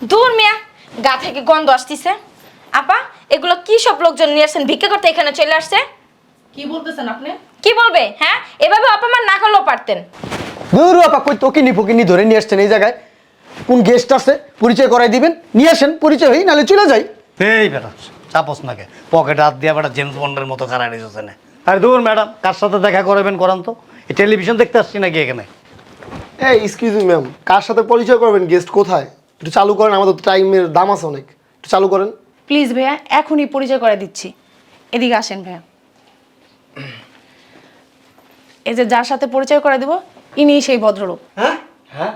দূর মিয়া গা থেকে গন্ধ আসতিছে। আপা এগুলো কি সব লোকজন নিয়ে আসছেন? ভিক্ষা করতে এখানে চলে আসছে? কি বলতেছেন আপনি? কি বলবে হ্যাঁ? এভাবে অপমান না করলেও পারতেন। দূর আপা কই তকিনি ফকিনি ধরে নিয়ে আসছেন এই জায়গায়? কোন গেস্ট আছে? পরিচয় করাই দিবেন। নিয়ে আসেন পরিচয় হই নাহলে চলে যাই। এই বেটা চাপস নাকে পকেটে হাত দিয়ে বেটা জেমস বন্ডের মতো খারাপ রেখেছে না আরে দূর ম্যাডাম কার সাথে দেখা করাবেন করান তো? এই টেলিভিশন দেখতে আসছি নাকি এখানে? এই এক্সকিউজ মি ম্যাম কার সাথে পরিচয় করবেন গেস্ট কোথায়? একটু চালু করেন আমাদের টাইমের দাম আছে অনেক। একটু চালু করেন। প্লিজ ভাইয়া এখনই পরিচয় করে দিচ্ছি। এদিকে আসেন ভাইয়া। এই যে যার সাথে পরিচয় করে দিব ইনি সেই ভদ্রলোক। হ্যাঁ? হ্যাঁ?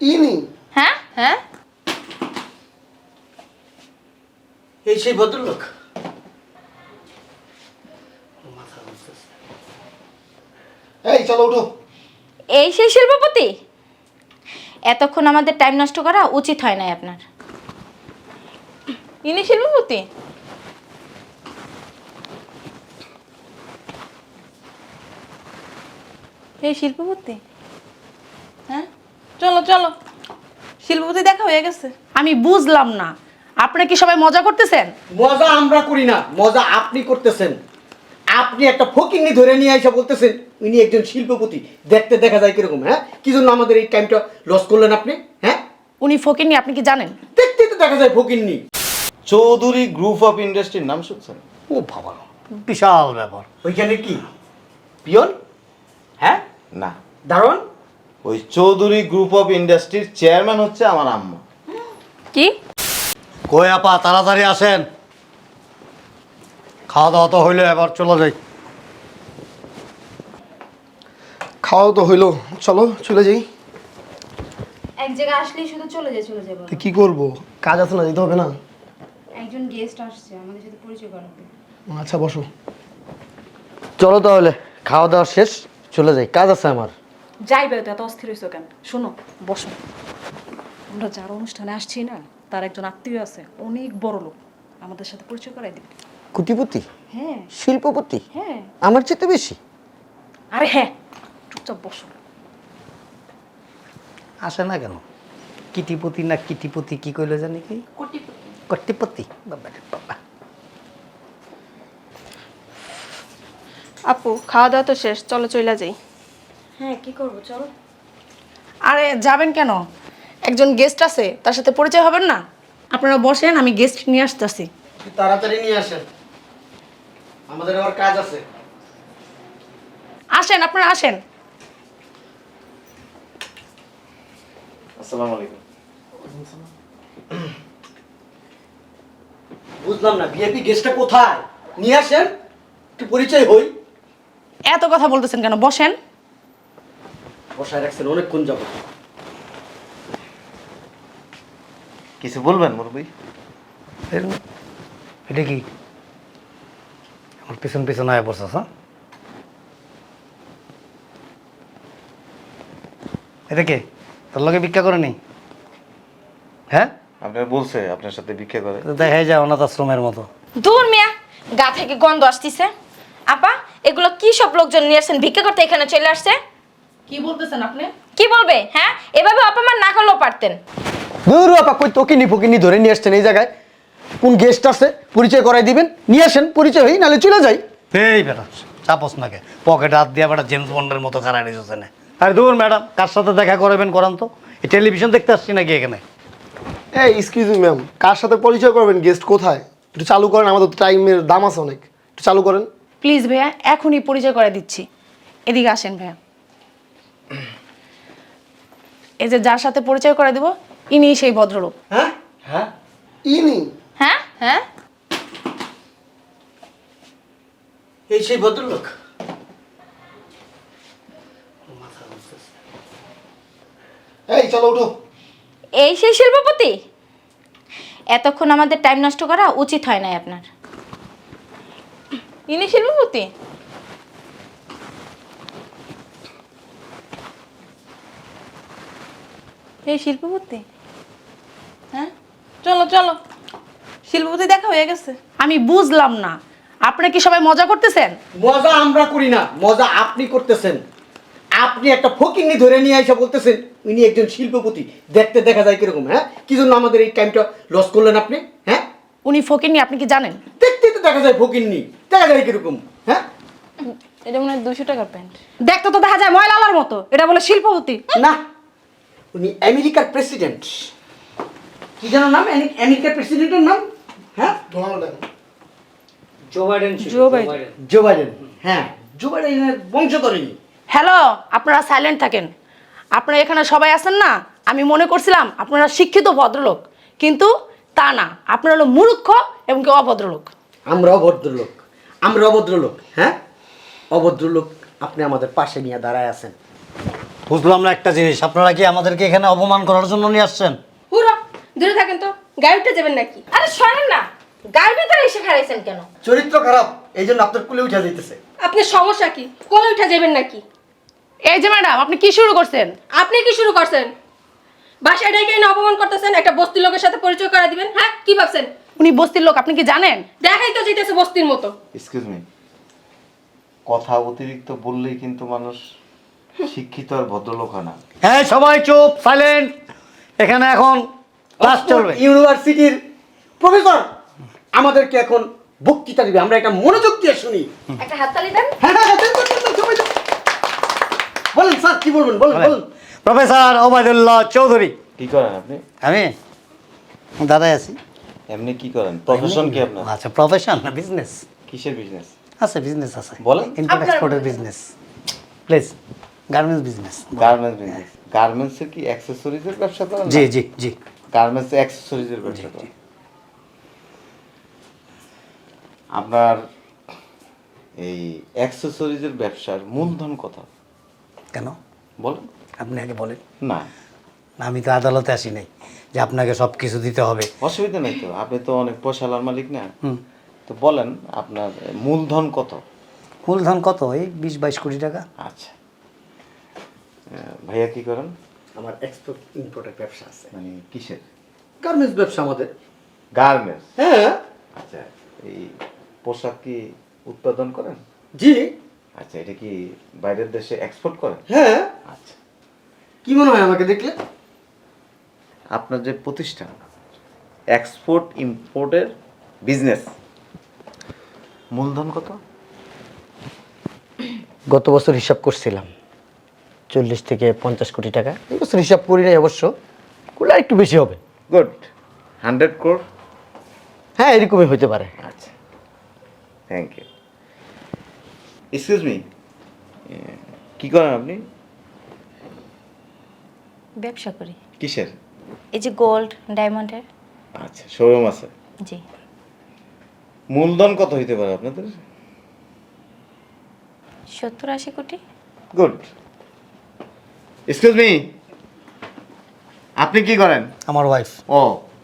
ইনি? হ্যাঁ? হ্যাঁ? এই সেই ভদ্রলোক? এই চলো উঠো। এই সেই শিল্পপতি? এতক্ষণ আমাদের টাইম নষ্ট করা উচিত হয় নাই আপনার। ইনি শিল্পপতি এই শিল্পপতি। হ্যাঁ? চলো চলো। শিল্পপতি দেখা হয়ে গেছে। আমি বুঝলাম না। আপনি কি সবাই মজা করতেছেন? মজা আমরা করি না মজা আপনি করতেছেন। আপনি একটা ফকিনি ধরে নিয়ে এসে বলতেছেন উনি একজন শিল্পপতি। দেখতে দেখা যায় কীরকম হ্যাঁ? কি জন্য আমাদের এই টাইমটা লস করলেন আপনি হ্যাঁ? উনি ফকিরনি আপনি কি জানেন? দেখতে তো দেখা যায় ফকিন্নি। চৌধুরী গ্রুপ অফ ইন্ডাস্ট্রির নাম শুনছেন? ও বাবা বিশাল ব্যাপার। ওইখানে কি? পিয়ন? হ্যাঁ? না। দারোয়ান? ওই চৌধুরী গ্রুপ অফ ইন্ডাস্ট্রির চেয়ারম্যান হচ্ছে আমার আম্মা। কি? কই আপা তাড়াতাড়ি আসেন। খাওয়া দাওয়া তো হইল এবার চলে যাই। খাওয়া তো হইল চলো চলে যাই। এক জায়গায় আসলেই শুধু চলে যায় চলে যাব। তো কি করব? কাজ আছে না যেতে হবে না? একজন গেস্ট আসছে আমাদের সাথে পরিচয় করাবে। আচ্ছা বসো। চলো তাহলে খাওয়া দাওয়া শেষ চলে যাই কাজ আছে আমার। যাইবে তো এত অস্থির হয়েছো কেন? শোনো বসো। আমরা যার অনুষ্ঠানে আসছি না তার একজন আত্মীয় আছে অনেক বড় লোক আমাদের সাথে পরিচয় করাই দিবে। কুটিপতি হ্যাঁ। শিল্পপতি হ্যাঁ। আমার চেয়ে বেশি। আরে হ্যাঁ চুপচাপ বসো। আসে না কেন? কিটিপতি না কিটিপতি কি কইলো জানি কি? কটিপতি। বাবা রে বাবা। আপু খাওয়া দাওয়া তো শেষ চলো চইলা যাই। হ্যাঁ কি করব চলো। আরে যাবেন কেন? একজন গেস্ট আছে তার সাথে পরিচয় হবেন না? আপনারা বসেন আমি গেস্ট নিয়ে আসতেছি। তাড়াতাড়ি নিয়ে আসেন। আমাদের আবার কাজ আছে। আসেন আপনারা আসেন। আসসালামু আলাইকুম। বুঝলাম না ভিআইপি গেস্টটা কোথায়? নিয়ে আসেন একটু পরিচয় হই। এত কথা বলতেছেন কেন? বসেন। বসায় রাখছেন অনেকক্ষণ যাব কিছু বলবেন মুরব্বী? এটা কি? পিছন পিছন হয়ে পড়ছস হ্যাঁ এটা কে? তোর লগে ভিক্ষা করে নি হ্যাঁ? আপনার বলছে আপনার সাথে ভিক্ষা করে। তো দেখাই যায় অনাথ আশ্রমের মতো। দূর মিয়া গা থেকে গন্ধ আসতিছে। আপা এগুলো কি সব লোকজন নিয়ে আসছেন? ভিক্ষা করতে এখানে চলে আসছে? কি বলতেছেন আপনি? কি বলবে হ্যাঁ? এভাবে অপমান না করলেও পারতেন। দূর আপা কই তকিনি ফকিনি ধরে নিয়ে আসছেন এই জায়গায়? কোন গেস্ট আছে পরিচয় করাই দিবেন। নিয়ে আসেন পরিচয় হই নাহলে চলে যাই। এই বেটা চাপস নাকে। পকেটে হাত দিয়ে বেটা জেমস বন্ডের মতো খারাপ রেখেছে না। আরে দূর ম্যাডাম কার সাথে দেখা করাবেন করান তো? এই টেলিভিশন দেখতে আসছি নাকি এখানে? এই এক্সকিউজ মি ম্যাম কার সাথে পরিচয় করবেন? গেস্ট কোথায়? একটু চালু করেন আমাদের তো টাইমের দাম আছে অনেক। একটু চালু করেন। প্লিজ ভাইয়া এখনই পরিচয় করে দিচ্ছি। এদিকে আসেন ভাইয়া। এই যে যার সাথে পরিচয় করে দিব ইনি সেই ভদ্রলোক। হ্যাঁ? হ্যাঁ? ইনি? হ্যাঁ? এই সেই ভদ্রলোক? এই চলো উঠো। এই সেই শিল্পপতি? এতক্ষণ আমাদের টাইম নষ্ট করা উচিত হয় নাই আপনার। ইনি শিল্পপতি? এই শিল্পপতি? হ্যাঁ? চলো চলো। শিল্পপতি দেখা হয়ে গেছে। আমি বুঝলাম না। আপনারা কি সবাই মজা করতেছেন? মজা আমরা করি না মজা আপনি করতেছেন। আপনি একটা ফকিন্নি ধরে নিয়ে এসে বলতেছেন উনি একজন শিল্পপতি দেখতে দেখা যায় কীরকম হ্যাঁ? কি জন্য আমাদের এই টাইমটা লস করলেন আপনি হ্যাঁ? উনি ফকির আপনি কি জানেন? দেখতে তো দেখা যায় ফকিন্নি দেখা যায় কীরকম হ্যাঁ? এটা মনে হয় দুশো টাকার প্যান্ট। দেখতে তো দেখা যায় ময়লালার মতো এটা বলে শিল্পপতি। না উনি আমেরিকার প্রেসিডেন্ট কি যেন নাম আমেরিকার প্রেসিডেন্টের নাম? হ্যাঁ? Donald Joe Biden Joe Biden. Joe Biden হ্যাঁ। জো বাইডেনের বংশধরী হ্যালো আপনারা সাইলেন্ট থাকেন। আপনারা এখানে সবাই আছেন না? আমি মনে করছিলাম আপনারা শিক্ষিত ভদ্রলোক কিন্তু তা না। আপনারা হলো মূর্খ এবং কি অভদ্রলোক। আমরা অভদ্রলোক। আমরা অভদ্রলোক হ্যাঁ? অভদ্রলোক আপনি আমাদের পাশে নিয়ে দাঁড়ায় আছেন। বুঝলাম না একটা জিনিস। আপনারা কি আমাদেরকে এখানে অপমান করার জন্য নিয়ে আসছেন? পুরো দূরে থাকেন তো। গাড়িটা যাবেন নাকি? আরে শোনেন না গাড়ির ভিতরে এসে খারাইছেন কেন? চরিত্র খারাপ এই জন্য আপনার কুলে উঠে যাইতেছে। আপনার সমস্যা কি? কোলে উঠে যাবেন নাকি? এই যে ম্যাডাম আপনি কি শুরু করছেন? আপনি কি শুরু করছেন? বাসায় ডেকে এনে অপমান করতেছেন একটা বস্তির লোকের সাথে পরিচয় করে দিবেন হ্যাঁ? কি ভাবছেন? উনি বস্তির লোক আপনি কি জানেন? দেখাই তো যেতেছে বস্তির মতো। এক্সকিউজ মি কথা অতিরিক্ত বললেই কিন্তু মানুষ শিক্ষিত আর ভদ্রলোক হয় না। হ্যাঁ সবাই চুপ সাইলেন্ট এখানে এখন ক্লাস চলবে। ইউনিভার্সিটির প্রফেসর আমাদেরকে এখন বক্তৃতা দিবে। আমরা একটা মনোযোগ দিয়ে শুনি। একটা হাততালি দেন। হ্যাঁ হ্যাঁ হ্যাঁ। বলেন স্যার কি বলবেন? বলেন বলেন। প্রফেসর ওবায়দুল্লাহ চৌধুরী। কি করেন আপনি? আমি? দাদাই আছি। এমনি কি করেন? প্রফেশন কি আপনার? আচ্ছা প্রফেশন না বিজনেস কিসের বিজনেস আছে বিজনেস আছে। বলেন। ইম্পোর্ট এক্সপোর্টের business please garments business garments business গার্মেন্টসের কি অ্যাক্সেসরিজের ব্যবসা করেন? জি জি জি। গার্মেন্টস অ্যাক্সেসরিজের ব্যবসা আপনার এই অ্যাক্সেসরিজের ব্যবসার মূলধন কত কেন? বলেন। আপনি আগে বলেন। না। আমি তো আদালতে আসি নাই যে আপনাকে সব কিছু দিতে হবে। অসুবিধা নেই তো আপনি তো অনেক পয়সালার মালিক না। হুম। তো বলেন আপনার মূলধন কত? মূলধন কত? এই বিশ বাইশ কোটি টাকা। আচ্ছা। ভাইয়া কি করেন? আমার এক্সপোর্ট ইম্পোর্টের ব্যবসা আছে। মানে কিসের? গার্মেন্টস ব্যবসা আমাদের। গার্মেন্টস হ্যাঁ। আচ্ছা এই পোশাক কি উৎপাদন করেন? জি। আচ্ছা এটা কি বাইরের দেশে এক্সপোর্ট করেন? হ্যাঁ। আচ্ছা। কি মনে হয় আমাকে দেখলে? আপনার যে প্রতিষ্ঠান এক্সপোর্ট ইম্পোর্টের বিজনেস মূলধন কত? গত বছর হিসাব করছিলাম। চল্লিশ থেকে পঞ্চাশ কোটি টাকা। এই বছর হিসাব করি নাই অবশ্য। করলে একটু বেশি হবে। গুড হান্ড্রেড কোর হ্যাঁ এরকমই হতে পারে। আচ্ছা। থ্যাংক ইউ এক্সকিউজ মি কি করেন আপনি? ব্যবসা করি। কিসের? এই যে গোল্ড ডায়মন্ডের আচ্ছা শোরুম আছে। জি। মূলধন কত হইতে পারে আপনাদের? সত্তর আশি কোটি। গুড এক্সকিউজ মি আপনি কি করেন? আমার ওয়াইফ ও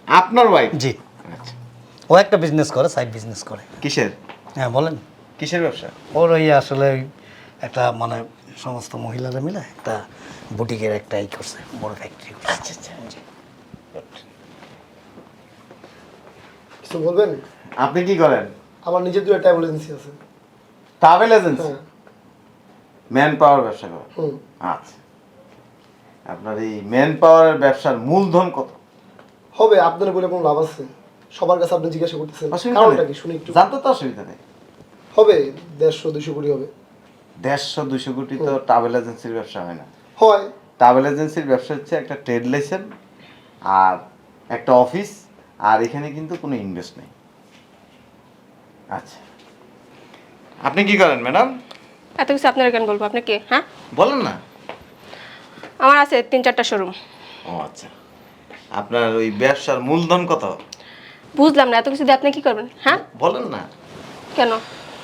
আপনার ওয়াইফ জি। আচ্ছা। ও একটা বিজনেস করে সাইড বিজনেস করে। কিসের? হ্যাঁ বলেন। কিসের ব্যবসা? ওর ওই আসলে ওই একটা মানে সমস্ত মহিলারা মিলে একটা বুটিকের একটা ই করছে বড় ফ্যাক্টরি আচ্ছা আচ্ছা জি। কিছু বলবেন? আপনি কি করেন? আমার নিজের দুটো ট্রাভেল এজেন্সি আছে। ট্রাভেল এজেন্সি ম্যান পাওয়ার ব্যবসা করেন আচ্ছা। আপনার এই ম্যান পাওয়ারের ব্যবসার মূলধন কত? হবে আপনার বলে কোনো লাভ আছে? সবার কাছে আপনি জিজ্ঞাসা করতেছেন কারণটা কি শুনি একটু। জানতে তো অসুবিধা নেই। হবে দেড়শো দুশো কোটি হবে। দেড়শো দুশো কোটি তো ট্রাভেল এজেন্সির ব্যবসা হয় না। হয়। ট্রাভেল এজেন্সির ব্যবসা হচ্ছে একটা ট্রেড লাইসেন্স আর একটা অফিস আর এখানে কিন্তু কোনো ইনভেস্ট নেই। আচ্ছা। আপনি কি করেন ম্যাডাম? এত কিছু আপনার কেন বলব? আপনি কে? হ্যাঁ? বলেন না। আমার আছে তিন চারটা শোরুম ও আচ্ছা। আপনার ওই ব্যবসার মূলধন কত? বুঝলাম না এত কিছু দিয়ে আপনি কি করবেন? হ্যাঁ? বলেন না। কেন?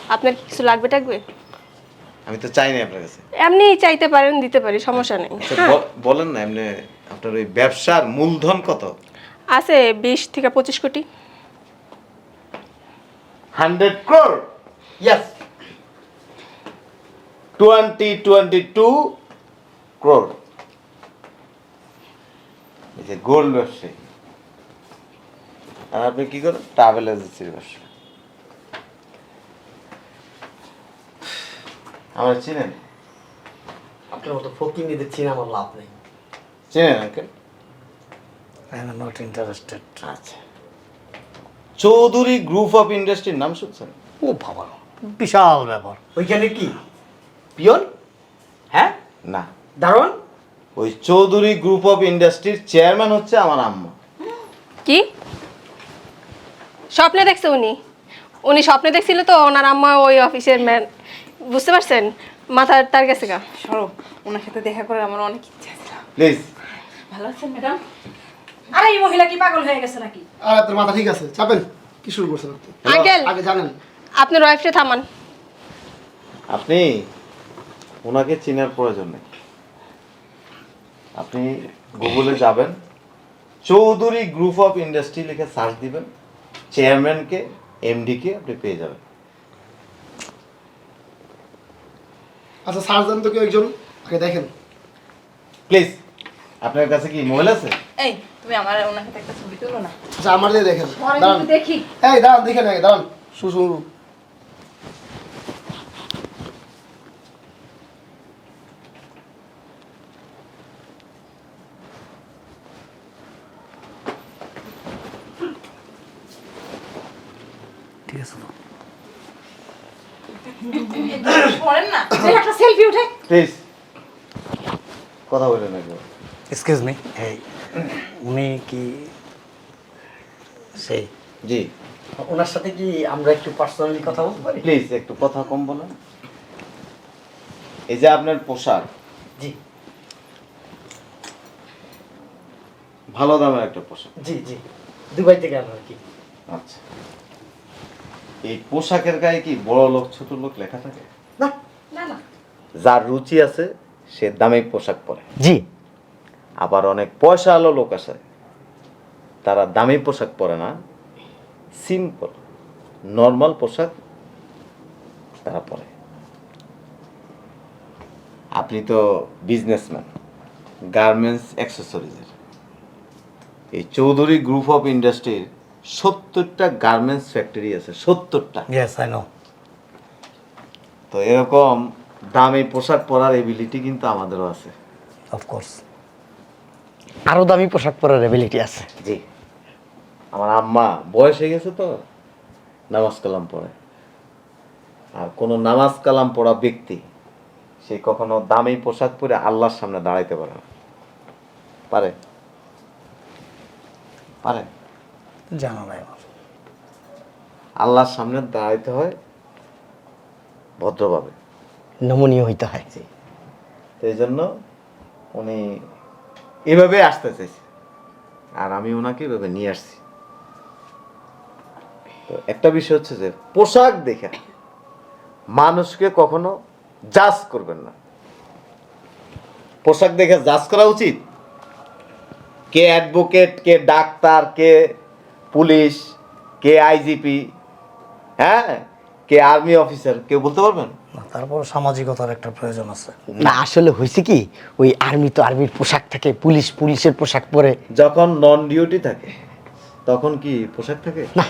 আপনার কি কিছু লাগবে টাকবে? আমি তো চাই না আপনার কাছে। এমনি চাইতে পারেন দিতে পারি সমস্যা নেই। আচ্ছা, হ্যাঁ। বলেন না এমনি আপনার ওই ব্যবসার মূলধন কত? আছে বিশ থেকে পঁচিশ কোটি। Hundred crore yes twenty twenty two crore এই যে গোল্ড ব্যবসায়ী। আর আপনি কি করেন? ট্রাভেল এজেন্সির ব্যবসা আমার চিনেন? আপনার মতো ফকির নিতে চিনে আমার লাভ নেই। চেনেন uncle? I am not interested আচ্ছা। চৌধুরী গ্রুপ অফ ইন্ডাস্ট্রির নাম শুনছেন? ও বাবা বিশাল ব্যাপার। ওইখানে কি? পিয়ন? হ্যাঁ? না। দারোয়ান? ওই চৌধুরী গ্রুপ অফ ইন্ডাস্ট্রির চেয়ারম্যান হচ্ছে আমার আম্মা। কি? স্বপ্নে দেখছে উনি? উনি স্বপ্নে দেখছিল তো ওনার আম্মা ওই অফিসের ম্যান। বুঝতে পারছেন? মাথার তার গেছে গা। সরো ওনার সাথে দেখা করে আমার অনেক ইচ্ছা ছিল প্লিজ। ভালো আছেন ম্যাডাম? আরে এই মহিলা কি পাগল হয়ে গেছে নাকি? আর আপনার মাথা ঠিক আছে। চাপেন কি শুরু করছেন আপনি? আঙ্কেল! আগে জানেন। আপনার ওয়াইফকে থামান। আপনি ওনাকে চেনার প্রয়োজন নেই আপনি গুগলে যাবেন চৌধুরী গ্রুপ অফ ইন্ডাস্ট্রি লিখে সার্চ দিবেন চেয়ারম্যানকে এমডিকে আপনি পেয়ে যাবেন। আচ্ছা সার্জন তো কেউ একজন আগে দেখেন। প্লিজ আপনার কাছে কি মোবাইল আছে? এই তুমি আমার ওনার সাথে একটা ছবি তুলো না। আচ্ছা আমার দিয়ে দেখেন। দাঁড়ান। দেখি। এই দাঁড়ান দেখেন আগে দাঁড়ান। শুশুন ঠিক আছে তো পড়েন না এই একটা সেলফি উঠে প্লিজ কথা বলেন একবার এক্সকিউজ মি এই উনি কি সেই? জি। ওনার সাথে কি আমরা একটু পার্সোনালি কথা বলতে পারি? প্লিজ একটু কথা কম বলেন। এই যে আপনার পোশাক। জি। ভালো দামের একটা পোশাক। জি জি। দুবাই থেকে আনো আর কি। আচ্ছা। এই পোশাকের গায়ে কি বড় লোক ছোট লোক লেখা থাকে? না যার রুচি আছে সে দামি পোশাক পরে। জি। আবার অনেক পয়সা আলো লোক আছে তারা দামি পোশাক পরে না সিম্পল নর্মাল পোশাক তারা পরে। আপনি তো বিজনেসম্যান গার্মেন্টস অ্যাক্সেসরিজের এই চৌধুরী গ্রুপ অফ ইন্ডাস্ট্রির সত্তরটা গার্মেন্টস ফ্যাক্টরি আছে সত্তরটা। তো এরকম দামি পোশাক পরার এবিলিটি কিন্তু আমাদেরও আছে। অফকোর্স আরও দামি পোশাক পরার এবিলিটি আছে। জি। আমার আম্মা বয়স হয়ে গেছে তো নামাজ কালাম পড়ে। আর কোনো নামাজ কালাম পড়া ব্যক্তি সে কখনো দামি পোশাক পরে আল্লাহর সামনে দাঁড়াইতে পারে না। পারে? পারে? জানা নাই আমার। আল্লাহর সামনে দাঁড়াইতে হয় ভদ্রভাবে। নমনীয় হইতে হয়। তো এই জন্য উনি এভাবে আসতে চাইছে। আর আমি ওনাকে এভাবে নিয়ে আসছি। তো একটা বিষয় হচ্ছে যে, পোশাক দেখে মানুষকে কখনো জাজ করবেন না। পোশাক দেখে জাজ করা উচিত। কে অ্যাডভোকেট কে ডাক্তার, কে পুলিশ, কে আইজিপি হ্যাঁ? কে আর্মি অফিসার কেউ বলতে পারবেন? না, তারপর সামাজিকতার একটা প্রয়োজন আছে। না আসলে হয়েছে কি ওই আর্মি তো আর্মির পোশাক থাকে পুলিশ পুলিশের পোশাক পরে। যখন নন ডিউটি থাকে তখন কি পোশাক থাকে? না।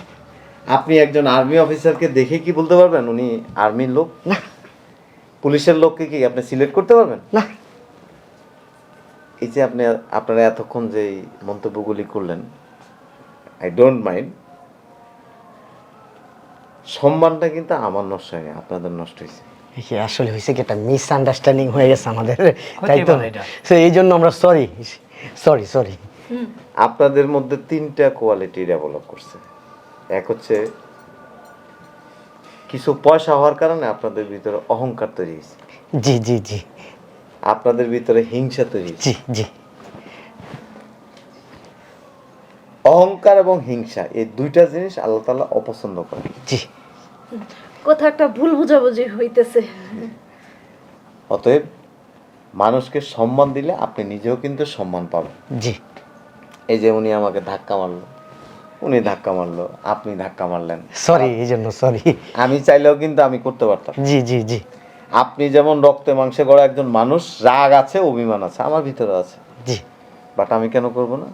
আপনি একজন আর্মি অফিসারকে দেখে কি বলতে পারবেন? উনি আর্মির লোক? না। পুলিশের লোককে কি আপনি সিলেক্ট করতে পারবেন? না। এই যে আপনি আপনারা এতক্ষণ যে মন্তব্যগুলি করলেন আই ডোন্ট মাইন্ড সম্মানটা কিন্তু আমার নষ্ট হয়নি আপনাদের নষ্ট হয়েছে। আসলে হয়েছে কি একটা মিসআন্ডারস্ট্যান্ডিং হয়ে গেছে আমাদের তাই তো। So, এই জন্য আমরা সরি সরি সরি আপনাদের মধ্যে তিনটা কোয়ালিটি ডেভেলপ করছে। এক হচ্ছে কিছু পয়সা হওয়ার কারণে আপনাদের ভিতরে অহংকার তৈরি হয়েছে। জি জি জি। আপনাদের ভিতরে হিংসা তৈরি হয়েছে। জি জি। অহংকার এবং হিংসা এই দুইটা জিনিস আল্লাহ তাআলা অপছন্দ করে জি। কোথাও একটা ভুল বুঝাবুঝি হইতেছে। অতএব মানুষকে সম্মান দিলে আপনি নিজেও কিন্তু সম্মান পাবেন। জি। এই যে উনি আমাকে ধাক্কা মারলো উনি ধাক্কা মারলো আপনি ধাক্কা মারলেন। সরি এই জন্য সরি আমি চাইলেও কিন্তু আমি করতে পারতাম। জি জি জি। আপনি যেমন রক্তে মাংসে গড়া একজন মানুষ রাগ আছে অভিমান আছে আমার ভিতরে আছে। জি। বাট আমি কেন করব না?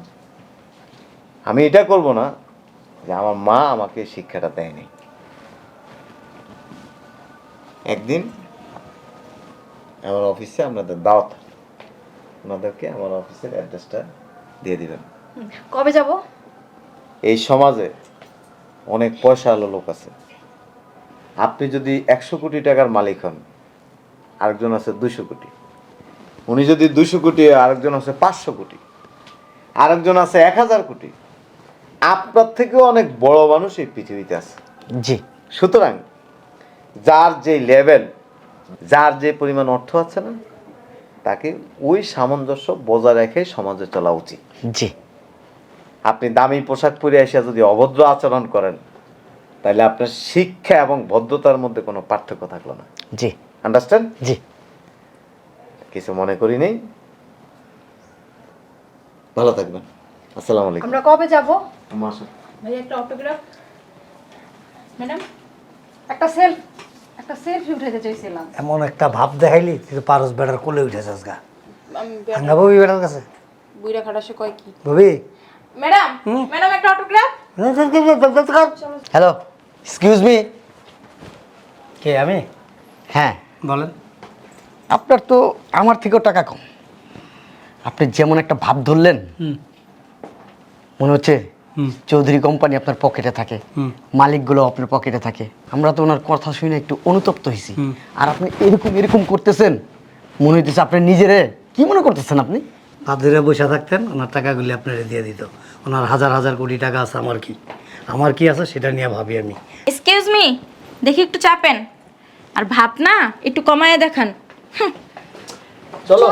আমি এটা করব না যে আমার মা আমাকে শিক্ষাটা দেয়নি। একদিন আমার অফিসে আপনাদের দাওয়াত ওনাদেরকে আমার অফিসের অ্যাড্রেসটা দিয়ে দিবেন। কবে যাব? এই সমাজে অনেক পয়সা আলো লোক আছে। আপনি যদি একশো কোটি টাকার মালিক হন আরেকজন আছে দুশো কোটি। উনি যদি দুশো কোটি আরেকজন আছে পাঁচশো কোটি। আরেকজন আছে এক হাজার কোটি। আপনার থেকেও অনেক বড় মানুষ এই পৃথিবীতে আছে। জি। সুতরাং যার যে লেভেল যার যে পরিমাণ অর্থ আছে না তাকে ওই সামঞ্জস্য বজায় রেখে সমাজে চলা উচিত। জি। আপনি দামি পোশাক পরে এসে যদি অভদ্র আচরণ করেন তাহলে আপনার শিক্ষা এবং ভদ্রতার মধ্যে কোনো পার্থক্য থাকল না। জি। আন্ডারস্ট্যান্ড জি। কিছু মনে করি নেই? ভালো থাকবেন। আসসালামু আলাইকুম। আমরা কবে যাব? মাসা ভাই একটা অটোগ্রাফ ম্যাডাম একটা সেলফ একটা সেলফি উঠাইতে চাইছিলাম। এমন একটা ভাব দেখাইলি তুই পারস বেটার কোলে উঠেছিস গা। আমি আঙ্গা ববি বেটার কাছে? বুইরা খাটাসে কয় কি? ববি ম্যাডাম ম্যাডাম একটা অটোগ্রাফ হ্যালো এক্সকিউজ মি কে আমি? হ্যাঁ। বলেন। আপনার তো আমার থেকেও টাকা কম। আপনি যেমন একটা ভাব ধরলেন মনে হচ্ছে চৌধুরী কোম্পানি আপনার পকেটে থাকে মালিকগুলো আপনার পকেটে থাকে। আমরা তো ওনার কথা শুনে একটু অনুতপ্ত হয়েছি। আর আপনি এরকম এরকম করতেছেন মনে হইতেছে আপনি নিজেরে কি মনে করতেছেন আপনি? পাদিরে বসে থাকতেন ওনার টাকাগুলি আপনারে দিয়ে দিত। ওনার হাজার হাজার কোটি টাকা আছে আমার কি? আমার কি আছে সেটা নিয়ে ভাবি আমি। এক্সকিউজ মি দেখি একটু চাপেন। আর ভাব না একটু কমায় দেখান। চলো।